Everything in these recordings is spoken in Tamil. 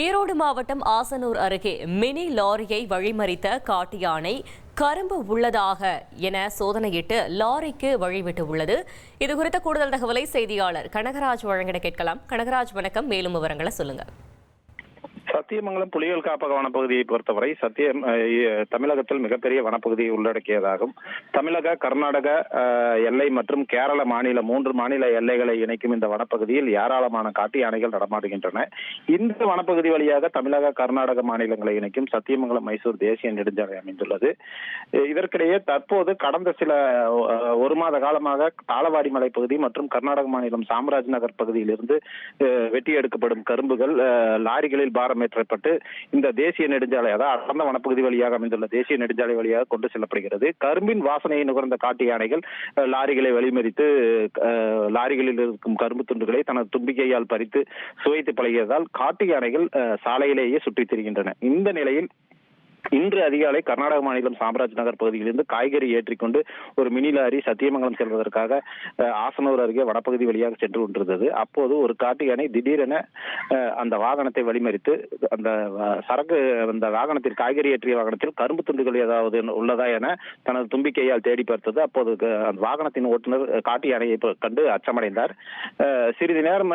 ஈரோடு மாவட்டம் ஆசனூர் அருகே மினி லாரியை வழிமறித்த காட்டு யானை கரும்பு உள்ளதாக என சோதனையிட்டு லாரிக்கு வழிவிட்டு உள்ளது. இது குறித்த கூடுதல் தகவலை செய்தியாளர் கனகராஜ் வழங்கிட கேட்கலாம். கனகராஜ் வணக்கம். மேலும் விவரங்களை சொல்லுங்க. சத்தியமங்கலம் புலிகள் காப்பக வனப்பகுதியை பொறுத்தவரை சத்தியம் தமிழகத்தில் மிகப்பெரிய வனப்பகுதியை உள்ளடக்கியதாகும். தமிழக கர்நாடக எல்லை மற்றும் கேரள மாநில மூன்று மாநில எல்லைகளை இணைக்கும் இந்த வனப்பகுதியில் ஏராளமான காட்டு யானைகள் நடமாடுகின்றன. இந்த வனப்பகுதி வழியாக தமிழக கர்நாடக மாநிலங்களை இணைக்கும் சத்தியமங்கலம் மைசூர் தேசிய நெடுஞ்சாலை அமைந்துள்ளது. இதற்கிடையே தற்போது கடந்த சில ஒரு மாத காலமாக தாளவாடி மலைப்பகுதி மற்றும் கர்நாடக மாநிலம் சாம்ராஜ் நகர் பகுதியிலிருந்து வெட்டி எடுக்கப்படும் கரும்புகள் லாரிகளில் பாரமேற்ற ஏற்றப்பட்டு இந்த தேசிய நெடுஞ்சாலை அதாவது அடர்ந்த வனப்பகுதி வழியாக அமைந்துள்ள தேசிய நெடுஞ்சாலை வழியாக கொண்டு செல்லப்படுகிறது. கரும்பின் வாசனையை நுகர்ந்த காட்டு யானைகள் லாரிகளை வழிமறித்து லாரிகளில் இருக்கும் கரும்பு துண்டுகளை தனது தும்பிக்கையால் பறித்து சுவைத்து பழகியதால் காட்டு யானைகள் சாலையிலேயே சுற்றித் திரிகின்றன. இந்த நிலையில் இன்று அதிகாலை கர்நாடக மாநிலம் சாம்ராஜ் நகர் பகுதியிலிருந்து காய்கறி ஏற்றிக்கொண்டு ஒரு மினி லாரி சத்தியமங்கலம் செல்வதற்காக ஆசனூர் அருகே வடப்பகுதி வழியாக சென்று கொண்டிருந்தது. அப்போது ஒரு காட்டு யானை திடீரென அந்த வாகனத்தை வழிமறித்து அந்த சரக்கு அந்த வாகனத்தில் காய்கறி ஏற்றிய வாகனத்தில் கரும்பு துண்டுகள் ஏதாவது உள்ளதா என தனது தும்பிக்கையால் தேடி பார்த்தது. அப்போது அந்த வாகனத்தின் ஓட்டுநர் காட்டு யானையை கண்டு அச்சமடைந்தார். சிறிது நேரம்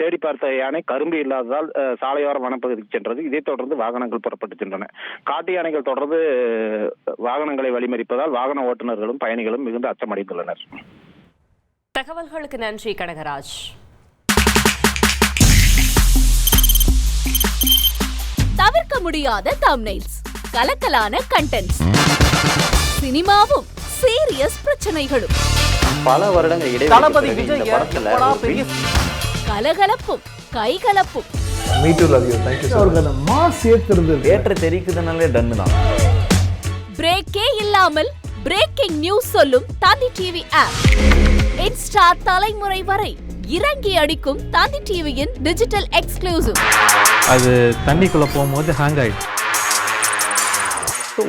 தேடி பார்த்த யானை கரும்பு இல்லாததால் சாலையோர வனப்பகுதிக்கு சென்றது. இதைத் தொடர்ந்து வாகனங்கள் புறப்பட்டு சென்றன. காட்டு யானைகள் தொடர்ந்து வாகனங்களை வழிமறிப்பதால் வாகன ஓட்டுநர்களும் பயணிகளும் மிகுந்த அச்சமடைந்துள்ளனர். தகவல்களுக்கு நன்றி கனகராஜ். தவிர்க்க முடியாத தம்னைல்ஸ் கலக்கலான கண்டென்ட்ஸ் சினிமாவும் சீரியஸ் பிரச்சனைகளும். பல வருடங்கள் இடைவெளி கலகலப்பும் கைகலப்பும். Me too love you thank you அவருக்கு அந்த மாஸ் ஏத்துறது தேட்டர் தெரிக்குதுனாலே டன்னு தான். பிரேக்கே இல்லாமல் பிரேக்கிங் நியூஸ் சொல்லும் தந்தி டிவி ஆப் இன்ஸ்டா தலைமுறை வரை இறங்கி அடிக்கும் தந்தி டிவியின் டிஜிட்டல் எக்ஸ்க்ளூசிவ் அது தண்ணிக்குள்ள போகும்போது ஹேங் ஆயிடுச்சு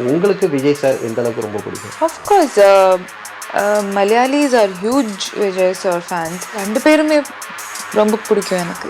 உங்களுக்கு விஜய் சார் எந்த அளவுக்கு ரொம்ப பிடிக்கும்? Uh, Malayalis are huge Vijay sir fans. ரெண்டு பேருமே ரொம்ப பிடிக்கும் எனக்கு.